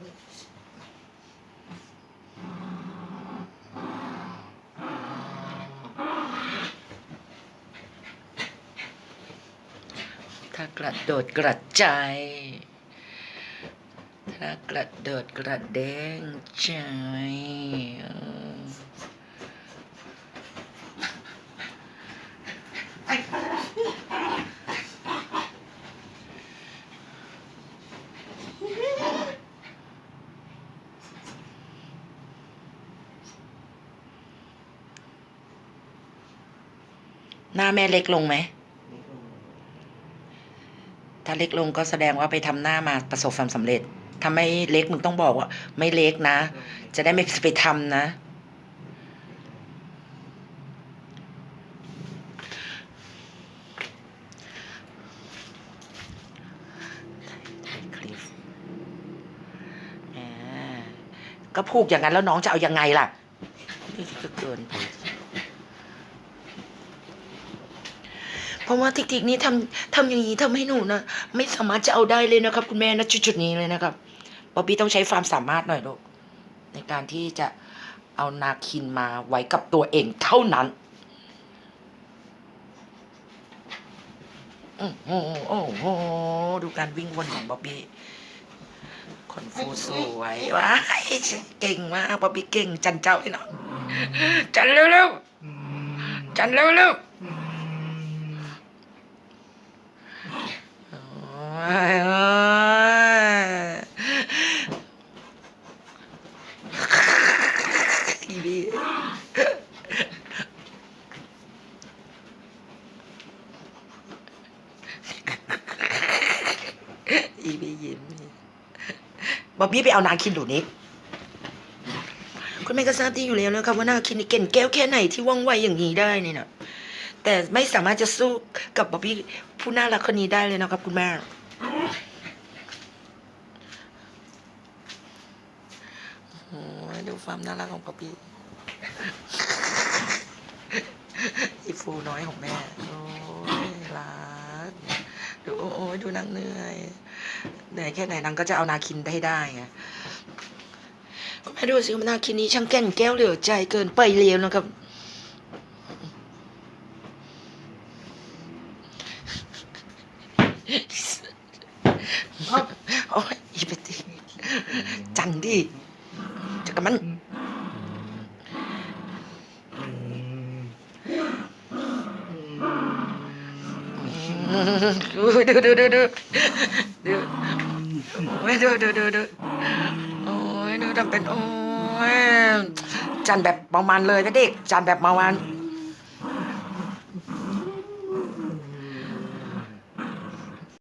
ถ้ากระโดดกระจายถ้ากระโดดกระเด้งใจเออ หน้าแม่เล็กลงไหม ถ้าเล็กลงก็แสดงว่าไปทำหน้ามาประสบความสำเร็จถ้าไม่เล็กมึงต้องบอกว่า ไม่เล็กนะ จะได้ไม่ไปทำนะ ก็พูดอย่างนั้นแล้วน้องจะเอายังไงล่ะ นี่ก็เกินไป เพ ราะว่าทิกทิกนี้ทำทำอย่างนี้ทำให้หนูนะไม่สามารถจะเอาได้เลยนะครับ คุณแม่นะจุดๆนี้เลยนะครับป๊อบบี้ต้องใช้ความสามารถหน่อยลูกในการที่จะเอานาคินมาไว้กับตัวเองเท่านั้นโอ้โหโอ้โหดูการวิ่งวนของบ๊อบบี้คนฟูสวยว้าเก่งมากบ๊อบบี้เก่งจันเจ้าไอ้น้องจันเร็วๆจันเร็วๆ โอ้ยโอ้ย อีบีอีบียิ้มบอบบี้ไปเอานาคินดูนี้คุณแม่ก็ทราบดีอยู่แล้วนะครับว่านาคินเก่งแก้วแค่ไหนที่ว่องไวอย่างนี้ได้นี่นะแต่ไม่สามารถจะสู้กับบอบบี้ผู้น่ารักคนนี้ได้เลยนะครับคุณแม่ โอ้ย ดูความน่ารักของบอปปี้อีฟูน้อยของแม่ โอ้ยรักดูโอ้ยดูนางเหนื่อยเหนื่อยแค่ไหนนางก็จะเอานาคินได้ได้ไงแม่ดูสิว่านาคินนี้ช่างแก่นแก้วเหลือใจเกินไปเร็วนะครับ โอ้ยอีปติจังดิจะกับมัน ดูดูดูดูดูดูโอ้ยดูดูดูดูโอ้ยดูทำเป็นโอ้ยจันแบบประมาณเลยนะเด็กจันแบบประมาณ